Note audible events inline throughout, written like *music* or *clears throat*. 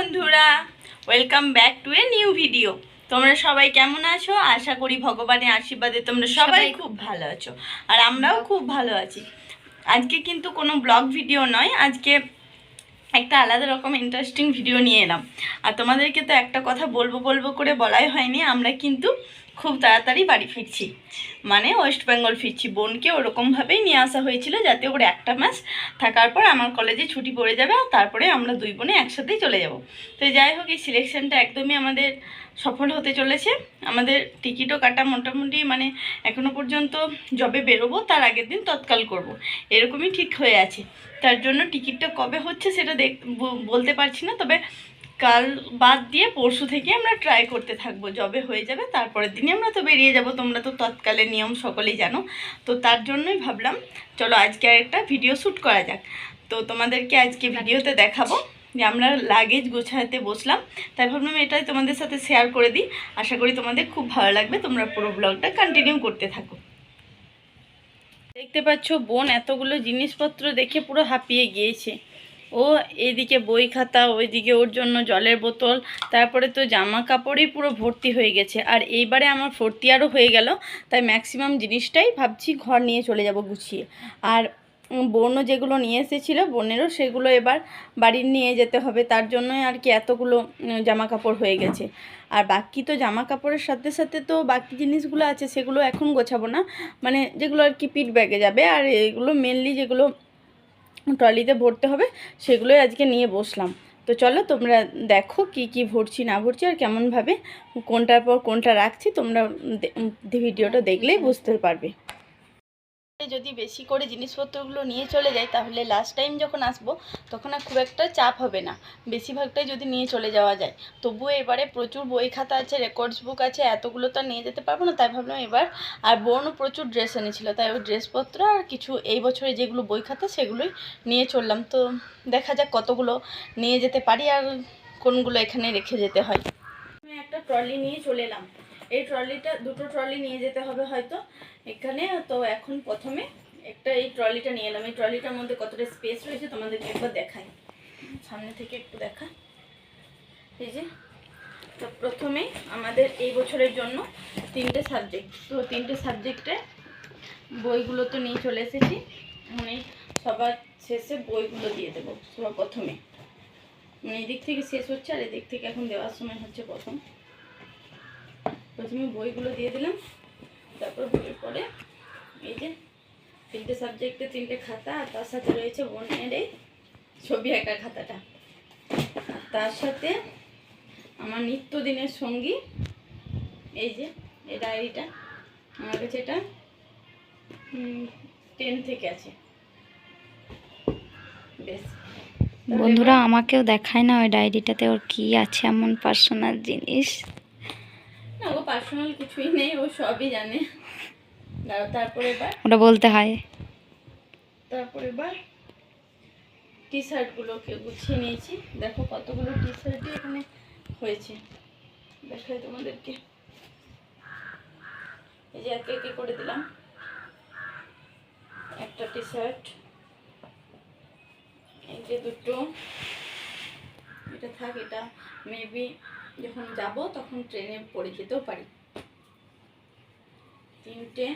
বন্ধুরা welcome back to a new video তোমরা সবাই কেমন আছো? আশা করি ভগবানের আশীর্বাদে তোমরা সবাই খুব ভালো আছো। আর আমরাও খুব ভালো আছি। আজকে কিন্তু কোনো ব্লগ ভিডিও নয় আজকে একটা আলাদা রকম ইন্টারেস্টিং ভিডিও নিয়ে এলাম। আর তোমাদেরকে তো একটা কথা বলব বলব করে বলাই হয়নি আমরা কিন্তু খুব তাড়াতাড়ি বাড়ি ফিরছি। মানে ওয়েস্ট বেঙ্গল ফিরছি। বোনকে ওরকমভাবেই নিয়ে আসা হয়েছিল যাতে ওর একটা মাস থাকার পর আমার কলেজে ছুটি পড়ে যাবে আর তারপরে আমরা দুই বোনে একসাথেই চলে যাব। তো যাই হোক, এই সিলেকশানটা একদমই আমাদের সফল হতে চলেছে। আমাদের টিকিটও কাটা মোটামুটি মানে এখনও পর্যন্ত যবে বেরোবো, তার আগের দিন তৎকাল করব। এরকমই ঠিক হয়ে আছে। তার জন্য টিকিটটা কবে হচ্ছে সেটা দেখ বলতে পারছি না, তবে কাল বাদ দিয়ে পরশু থেকে আমরা ট্রাই করতে থাকব। যবে হয়ে যাবে, তারপরের দিনই আমরা তো বেরিয়ে যাব। তোমরা তো তৎকালের নিয়ম সকলেই জানো। তো তার জন্যই ভাবলাম, চলো আজকে আর একটা ভিডিও শ্যুট করা যাক। তো তোমাদেরকে আজকে ভিডিওতে দেখাবো যে আমরা লাগেজ গোছাতে বসলাম। তাই ভাবলাম এটাই তোমাদের সাথে শেয়ার করে দিই। আশা করি তোমাদের খুব ভালো লাগবে। তোমরা পুরো ব্লগটা কন্টিনিউ করতে থাকো। দেখতে পাচ্ছ বোন, এতগুলো জিনিসপত্র দেখে পুরো হাঁপিয়ে গিয়েছে। ও এদিকে বই খাতা, ওইদিকে ওর জন্য জলের বোতল, তারপরে তো জামা কাপড়ই পুরো ভর্তি হয়ে গেছে। আর এইবারে আমার ভর্তি আরও হয়ে গেল, তাই ম্যাক্সিমাম জিনিসটাই ভাবছি ঘর নিয়ে চলে যাব গুছিয়ে। আর বোনও যেগুলো নিয়ে এসেছিল বোনেরও সেগুলো এবার বাড়ির নিয়ে যেতে হবে, তার জন্যই আর কি এতগুলো জামা কাপড় হয়ে গেছে। আর বাকি তো জামা কাপড়ের সাথে সাথে তো বাকি জিনিসগুলো আছে, সেগুলো এখন গোছাবো না। মানে যেগুলো আর কি পিট ব্যাগে যাবে, আর এগুলো মেনলি যেগুলো ট্রলিতে ভরতে হবে, সেগুলোই আজকে নিয়ে বসলাম। তো চলো তোমরা দেখো কি কি ভরছি, না ভরছি আর কেমনভাবে, কোনটার পর কোনটা রাখছি, তোমরা ভিডিওটা দেখলেই বুঝতে পারবে। যদি বেশি করে জিনিসপত্রগুলো নিয়ে চলে যাই, তাহলে লাস্ট টাইম যখন আসব, তখন আর খুব একটা চাপ হবে না। বেশিরভাগটাই যদি নিয়ে চলে যাওয়া যায়। তবুও এবারে প্রচুর বই খাতা আছে রেকর্ডস বুক আছে, এতগুলো তো নিয়ে যেতে পারব না, তাই ভাবলাম এবার আর বোনও প্রচুর ড্রেস এনেছিল, তাই ওই ড্রেসপত্র আর কিছু এই বছরে যেগুলো বই খাতা সেগুলোই নিয়ে চললাম। তো দেখা যাক কতগুলো নিয়ে যেতে পারি আর কোনগুলো এখানে রেখে যেতে হয়। আমি একটা ট্রলি নিয়ে চলে এলাম। এই ট্রলিটা, দুটো ট্রলি নিয়ে যেতে হবে হয়তো এখানে। তো এখন প্রথমে একটা এই ট্রলিটা নিয়ে এলাম। এই ট্রলিটার মধ্যে কতটা স্পেস রয়েছে তোমাদেরকে একবার দেখাই। সামনে থেকে একটু দেখা। এই যে, তো প্রথমে আমাদের এই বছরের জন্য তিনটে সাবজেক্ট তো তিনটে সাবজেক্টে বইগুলো তো নিয়ে চলে এসেছি। এই সবার শেষে বইগুলো দিয়ে দেবো। সবার প্রথমে। মানে এদিক থেকে শেষ হচ্ছে আর এদিক থেকে এখন দেওয়ার সময় হচ্ছে প্রথম। প্রথমে বইগুলো দিয়ে দিলাম। তারপর বইয়ের পরে এই যে তিনটে সাবজেক্টে তিনটে খাতা আর তার সাথে রয়েছে বোনের এই ছবি আঁকা খাতাটা। আর তার সাথে আমার নিত্যদিনের সঙ্গী এই যে এই ডায়েরিটা আমার কাছে এটা টেন থেকে আছে। বেশ। বন্ধুরা আমাকেও দেখায় না ওই ডায়েরিটাতে ওর কি আছে এমন পার্সোনাল জিনিস? না ও পার্সোনাল কিছুই নেই ও সবই জানে। দাঁড়াও, তারপরে এবার? ওটা বলতে হয়। তারপর এবার টি শার্টগুলোকে গুছিয়ে নিয়েছি। দেখো কতগুলো টি শার্টই এখানে হয়েছে। দেখাই তোমাদেরকে। এই যে একে একে করে দিলাম। একটা টি শার্ট এই যে দুটো। এটা থাক এটা মেবি যখন যাব তখন ট্রেনে পড়ে যেতেও পারি। তিনটে।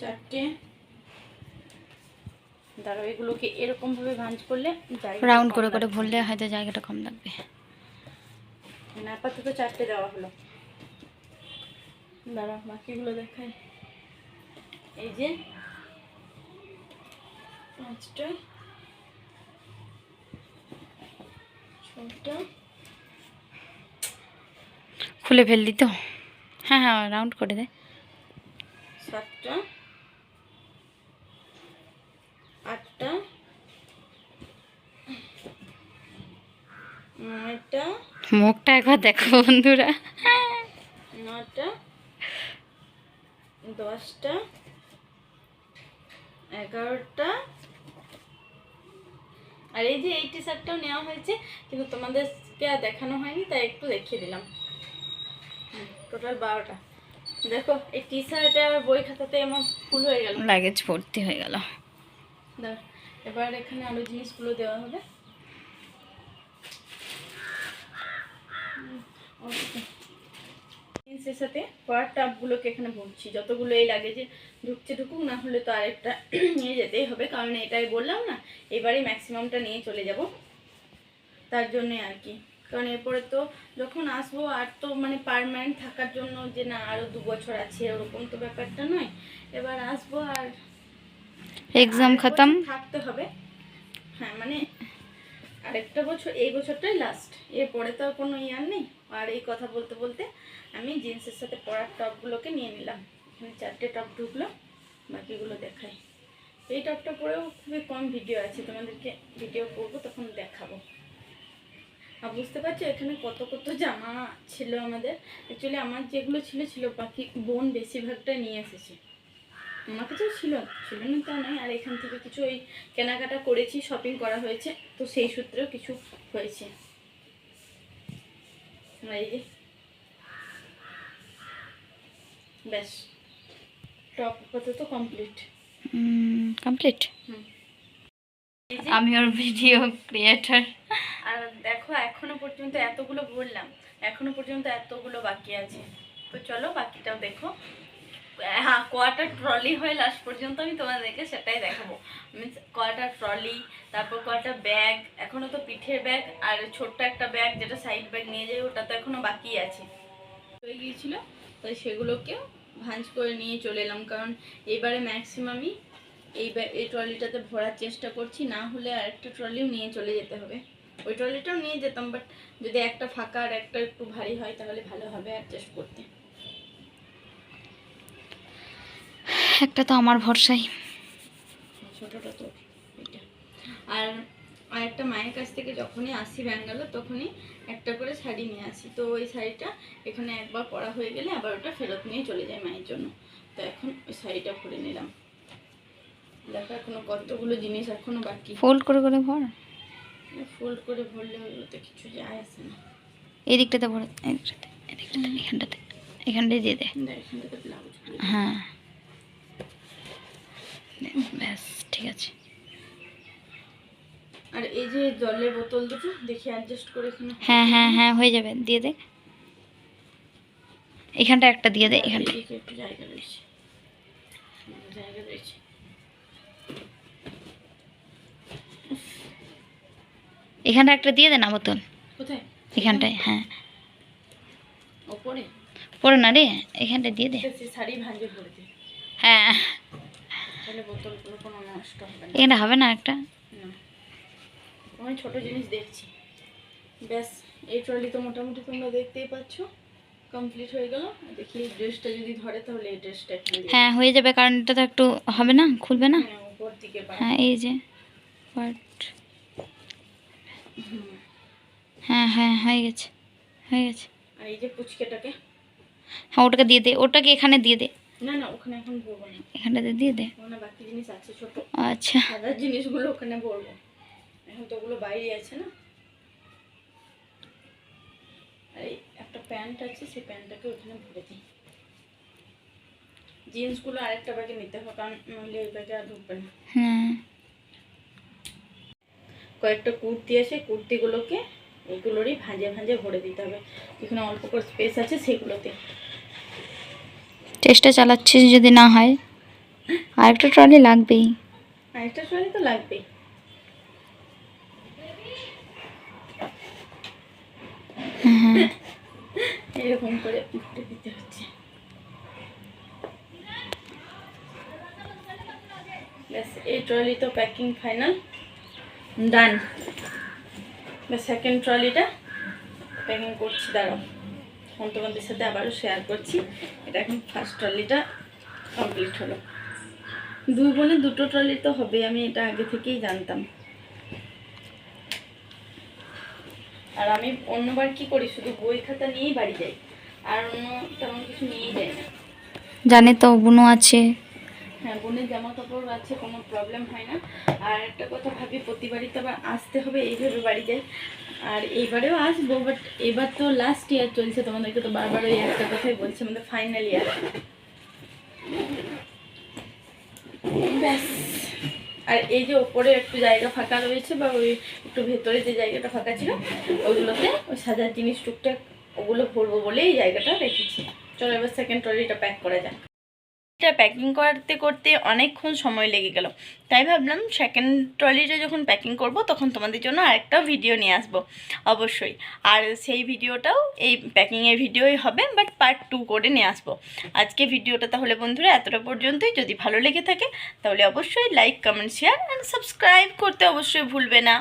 চারটে। দাঁড়াও এগুলোকে এরকম ভাবে ভাঁজ করলে রাউন্ড করে করে ভরলে হয়তো জায়গাটা কম লাগবে। মানে আপাতত চারটে দেওয়া হলো। দাঁড়াও বাকিগুলো দেখাই। এই যে পাঁচটা ছটা খুলে ফেললি তো? হ্যাঁ হ্যাঁ রাউন্ড করে দে। সাতটা। আটটা। নয়টা। মুখটা একবার দেখো বন্ধুরা। নটা দশটা। এগারোটা। আর এই যে এই টি শার্টটাও নেওয়া হয়েছে কিন্তু তোমাদেরকে আর দেখানো হয়নি তাই একটু দেখিয়ে দিলাম। টোটাল বারোটা। দেখো এই টি শার্টে আর বই খাতাতে আমার ফুল হয়ে গেল। লাগেজ ভর্তি হয়ে গেল। এবার এখানে আরও জিনিসগুলো দেওয়া হবে। জিন্সের সাথে পাওয়ার টাপগুলোকে এখানে ভরছি যতগুলো এই লাগে যে ঢুকছে ঢুকুক না হলে তো আরেকটা *clears throat* নিয়ে যেতেই হবে। কারণ এটাই বললাম না এবারে ম্যাক্সিমামটা নিয়ে চলে যাব তার জন্যে আর কি। কারণ এরপরে তো যখন আসব আর তো মানে পারমানেন্ট থাকার জন্য যে না আরও দু বছর আছে ওরকম তো ব্যাপারটা নয়। এবার আসব আর এক্সাম খতম? থাকতে হবে। হ্যাঁ মানে আরেকটা বছর, এই বছরটাই লাস্ট এরপরে তো কোনো ইয়ার নেই। আর এই কথা বলতে বলতে আমি জিন্সের সাথে পরার টপগুলোকে নিয়ে নিলাম। এখানে চারটে টপ ঢুকলো, বাকিগুলো দেখাই। এই টপটা পরেও খুবই কম ভিডিও আছে, তোমাদেরকে ভিডিও করব, তখন দেখাবো। আর বুঝতে পারছ, এখানে কত কত জামা ছিল আমাদের। অ্যাকচুয়ালি আমার যেগুলো ছিল ছিল বাকি বোন বেশিরভাগটা নিয়ে এসেছে। আমার কাছেও ছিল ছিল না তা নয়। আর এখান থেকে কিছু ওই কেনাকাটা করেছি শপিং করা হয়েছে। তো সেই সূত্রেও কিছু হয়েছে। এই যে ব্যাস টপ আপাতত কমপ্লিট কমপ্লিট হুম। আমি ওর ভিডিও ক্রিয়েটার আর দেখো এখনও পর্যন্ত এতগুলো বললাম। এখনও পর্যন্ত এতগুলো বাকি আছে। তো চলো বাকিটাও দেখো। হ্যাঁ কটা ট্রলি হয় লাস্ট পর্যন্ত আমি তোমাদেরকে সেটাই দেখাবো। মিনস কটা ট্রলি তারপর কটা ব্যাগ এখনও তো পিঠের ব্যাগ আর ছোট্ট একটা ব্যাগ যেটা সাইড ব্যাগ নিয়ে যাই ওটা তো এখনও বাকি আছে। হয়ে গিয়েছিল তাই সেগুলোকেও ভাঁজ করে নিয়ে চলে এলাম, কারণ এবারে ম্যাক্সিমামই এই এই ট্রলিটাতে ভরার চেষ্টা করছি, না হলে আরেকটা ট্রলিও নিয়ে চলে যেতে হবে। ওই ট্রলিটাও নিয়ে যেতাম বাট যদি একটা ফাঁকা আর একটা একটু ভারী হয়, তাহলে ভালো হবে অ্যাডজাস্ট করতে। একটা তো আমার ভরসাই। ছোটোটা তো আর আরেকটা মায়ের কাছ থেকে যখনই আসি ব্যাঙ্গালোর তখনই একটা করে শাড়ি নিয়ে আসি। তো ওই শাড়িটা এখানে একবার পরা হয়ে গেলে আবার ওটা ফেরত নিয়ে চলে যায় মায়ের জন্য। তো এখন ওই শাড়িটা পরে নিলাম। দেখো এখনও কতগুলো জিনিস এখনও বাকি। ফোল্ড করে করে ভর। ফোল্ড করে ভরলে ওগুলোতে কিছু যায় আসে না। এই দিকটাতে ভরে এই এখানটাতে এখানটায় দিয়ে দে। দেখ, ব্লাউজ হ্যাঁ। ব্যাস ঠিক আছে। আর এই যে জলের বোতল দুটো দেখি অ্যাডজাস্ট করে এখানে। হ্যাঁ হ্যাঁ হ্যাঁ হয়ে যাবে দিয়ে দে। এখানটা একটা দিয়ে দে এখানটা। একটু জায়গা রয়েছে। জায়গা রয়েছে। এখানটা একটা দিয়ে দে না বোতল? কোথায়? এখানটায় হ্যাঁ। ওপরে? পড়ে না রে এখানটা দিয়ে দে। শাড়ি ভাঁজে ভরে হ্যাঁ। তাহলে বোতলগুলো কোনো নষ্ট হবে না। এখানটা হবে না একটা? না। আমি ছোট জিনিস দেখছি। ব্যাস এই ট্রলি তো মোটামুটি তোমরা দেখতেই পাচ্ছ। কমপ্লিট হয়ে গেল। দেখি এই ড্রেসটা যদি ধরে তাহলে এই ড্রেসটা হ্যাঁ হয়ে যাবে কারণ এটা তো একটু হবে না? খুলবে না? হ্যাঁ, উপর দিকে হ্যাঁ এই যে বাট। হ্যাঁ হ্যাঁ হয়ে গেছে হয়ে গেছে। আর এই যে পুচকেটাকে। হ্যাঁ ওটাকে দিয়ে দে ওটাকে এখানে দিয়ে দে। না না ওখানে এখন ভরবো না। এখানটাতে দিয়ে দে। ওখানে বাকি জিনিস আছে ছোট। আচ্ছা। সাদা জিনিসগুলো ওখানে ভরবো এখন তো ওগুলো বাইরে আছে না। আর একটা প্যান্ট আছে সেই প্যান্টটাকে ওখানে ভরে দিই। জিন্সগুলো আরেকটা ব্যাগে নিতে হবে কারণ নইলে ব্যাগে আর ঢুকবে না। হ্যাঁ। কয়েকটা কুর্তি আছে কুর্তিগুলোকে এগুলোরই ভাঁজে ভাঁজে ভরে দিতে হবে। এখানে অল্প করে স্পেস আছে সেগুলোতে। চেষ্টা চালাচ্ছিস যদি না হয়। আর একটা ট্রলি লাগবেই। আরেকটা ট্রলি তো লাগবেই। হ্যাঁ। এরকম করে উঠতে দিতে হচ্ছে। ব্যাস এই ট্রলি তো প্যাকিং ফাইনাল ডান সেকেন্ড ট্রলিটা প্যাকিং করছি দাঁড়াও। এখন তোমাদের সাথে আবারও শেয়ার করছি। এটা এখন ফার্স্ট ট্রলিটা কমপ্লিট হলো। দুই বোনে দুটো ট্রলি তো হবে আমি এটা আগে থেকেই জানতাম। আর আমি অন্যবার কি করি শুধু বই খাতা নিয়েই বাড়ি যাই আর অন্য তেমন কিছু নিয়েই যাই না। জানে তো বোনও আছে। হ্যাঁ বোনের জামা কাপড় আছে কোনো প্রবলেম হয় না। আর একটা কথা ভাবি প্রতিবারই তো আবার আসতে হবে এইভাবে বাড়ি যাই। আর এইবারেও আসব বাট এবার তো লাস্ট ইয়ার চলছে, তোমাদেরকে তো বারবার ওই একটা কথাই বলছি আমাদের ফাইনাল ইয়ার ব্যাস। আর এই যে ওপরে একটু জায়গা ফাঁকা রয়েছে, বা ওই একটু ভেতরে যে জায়গাটা ফাঁকা ছিল ওইগুলোতে ওই সাজার জিনিস টুকটাক ওগুলো ভরবো বলে এই জায়গাটা রেখেছি। চলো এবার সেকেন্ড ট্রলিটা প্যাক করা যাক। এটা প্যাকিং করতে করতে অনেকক্ষণ সময় লেগে গেল। তাই ভাবলাম সেকেন্ড ট্রলিটা যখন প্যাকিং করব, তখন তোমাদের জন্য আরেকটা ভিডিও নিয়ে আসব। অবশ্যই। আর সেই ভিডিওটাও এই প্যাকিংয়ের ভিডিওই হবে বাট পার্ট টু করে নিয়ে আসব। আজকে ভিডিওটা তাহলে বন্ধুরা এতটা পর্যন্তই। যদি ভালো লেগে থাকে, তাহলে অবশ্যই like comment share and subscribe করতে অবশ্যই ভুলবে না।